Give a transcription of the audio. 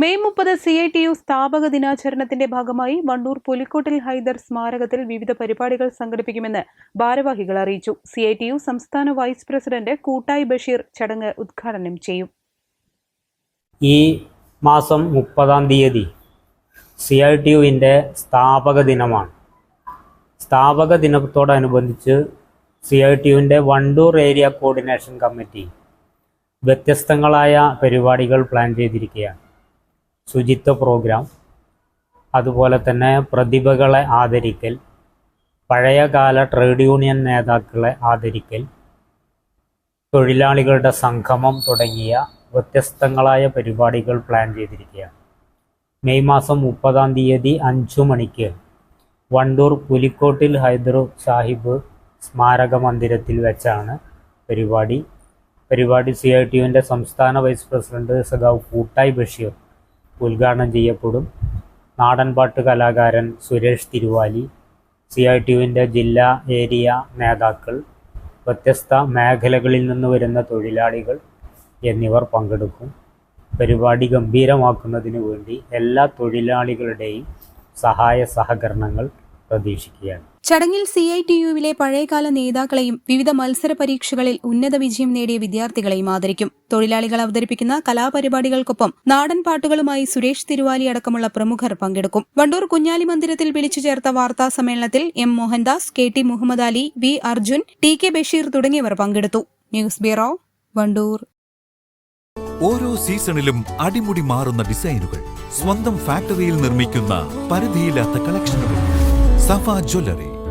May മുപ്പത് C I T U സ്ഥാപക ദിനാചരണത്തിന്റെ ഭാഗമായി വണ്ടൂർ പുലിക്കോട്ടിൽ ഹൈദർ സ്മാരകത്തിൽ വിവിധ പരിപാടികൾ സംഘടിപ്പിക്കുമെന്ന് ഭാരവാഹികൾ അറിയിച്ചു. സി ഐ ടി യു സംസ്ഥാന വൈസ് പ്രസിഡന്റ് കൂട്ടായി ബഷീർ ചടങ്ങ് ഉദ്ഘാടനം ചെയ്യും. ഈ മാസം മുപ്പതാം തീയതി സി ഐ ടി യുവിന്റെ സ്ഥാപക ദിനമാണ്. സ്ഥാപക ദിനത്തോടനുബന്ധിച്ച് സി ഐ ടി യുവിന്റെ വണ്ടൂർ ഏരിയ കോർഡിനേഷൻ കമ്മിറ്റി വ്യത്യസ്തങ്ങളായ പരിപാടികൾ പ്ലാൻ ചെയ്തിരിക്കുകയാണ്. ശുചിത്വ പ്രോഗ്രാം അതുപോലെ തന്നെ പ്രതിഭകളെ ആദരിക്കൽ പഴയകാല ട്രേഡ് യൂണിയൻ നേതാക്കളെ ആദരിക്കൽ തൊഴിലാളികളുടെ സംഗമം തുടങ്ങിയ വ്യത്യസ്തങ്ങളായ പരിപാടികൾ പ്ലാൻ ചെയ്തിരിക്കുകയാണ്. മെയ് മാസം മുപ്പതാം തീയതി അഞ്ചു മണിക്ക് വണ്ടൂർ പുലിക്കോട്ടിൽ ഹൈദർ സാഹിബ് സ്മാരക മന്ദിരത്തിൽ വെച്ചാണ് പരിപാടി. പരിപാടി സി ഐ ടി യുവിന്റെ സംസ്ഥാന വൈസ് പ്രസിഡന്റ് സഖാവ് കൂട്ടായി ബഷീർ ഉദ്ഘാടനം ചെയ്യപ്പെടും. നാടൻപാട്ട് കലാകാരൻ സുരേഷ് തിരുവാലി സി ഐ ടിയുവിന്റെ ജില്ലാ ഏരിയ നേതാക്കൾ വ്യത്യസ്ത മേഖലകളിൽ നിന്ന് വരുന്ന തൊഴിലാളികൾ എന്നിവർ പങ്കെടുക്കും. പരിപാടി ഗംഭീരമാക്കുന്നതിന് വേണ്ടി എല്ലാ തൊഴിലാളികളുടെയും സഹായ സഹകരണങ്ങൾ പ്രതീക്ഷിക്കുകയാണ്. ചടങ്ങിൽ സി ഐ ടി യുവിലെ പഴയകാല നേതാക്കളെയും വിവിധ മത്സര പരീക്ഷകളിൽ ഉന്നത വിജയം നേടിയ വിദ്യാർത്ഥികളെയും ആദരിക്കും. തൊഴിലാളികൾ അവതരിപ്പിക്കുന്ന കലാപരിപാടികൾക്കൊപ്പം നാടൻ പാട്ടുകളുമായി സുരേഷ് തിരുവാലി അടക്കമുള്ള പ്രമുഖർ പങ്കെടുക്കും. വണ്ടൂർ കുഞ്ഞാലി മന്ദിരത്തിൽ വിളിച്ചു ചേർത്ത വാർത്താ സമ്മേളനത്തിൽ M Mohandas K T Muhammad Ali V Arjun T K Basheer തുടങ്ങിയവർ പങ്കെടുത്തു. News bureau Wandoor. ഓരോ സീസണിലും അടിമുടി മാറുന്ന ഡിസൈനുകൾ. സ്വന്തം ഫാക്ടറിയിൽ നിർമ്മിക്കുന്ന പരിധിയില്ലാത്ത കളക്ഷനുകൾ. സഫ ജ്വല്ലറി.